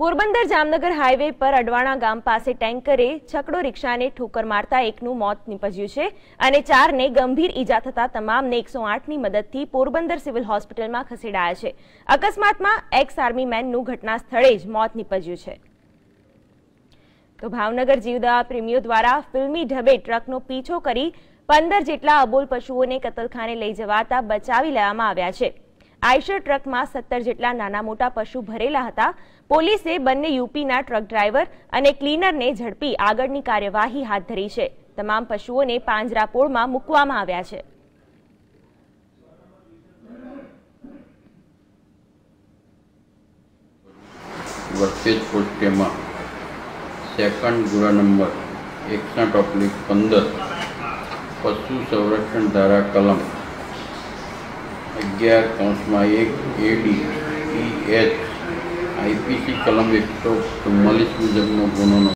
Porbandar Jamnagar highway પર અડવાણા ગામ પાસે ટેન્કરે છકડો રિક્ષાને ઠોકર મારતા એકનું મોત નીપજ્યું છે અને ચારને ગંભીર ઈજા થતા તમામને એકસો આઠની મદદથી પોરબંદર સિવિલ હોસ્પિટલમાં ખસેડાયા છે. અકસ્માતમાં એક્સ આર્મી મેનનું ઘટના સ્થળે જ મોત નીપજ્યું છે. તો ભાવનગર જીવદવા પ્રેમીઓ દ્વારા ફિલ્મી ઢબે ટ્રકનો પીછો કરી પંદર જેટલા અબોલ પશુઓને કતલખાને લઈ જવાતા બચાવી લેવામાં આવ્યા છે. આઈશર ટ્રકમાં સત્તર જેટલા નાના મોટા પશુ ભરેલા હતા. પોલીસે બંને યુપીના ટ્રક ડ્રાઈવર અને ક્લીનરને ઝડપી આગળની કાર્યવાહી હાથ ધરી છે. તમામ પશુઓને પાંજરાપોળમાં મૂકવામાં આવ્યા છે. વર્તેજ પોસ્ટેમાં સેકન્ડ ગુરા નંબર એકસઠ ઓપ્લિક પંદર પશુ સંરક્ષણ ધારા કલમ અગિયાર કૌંસમાં એક એડી ઈ એચ આઈપીસી કલમ એકસો ચુમ્માલીસ મુજબનો ગુનો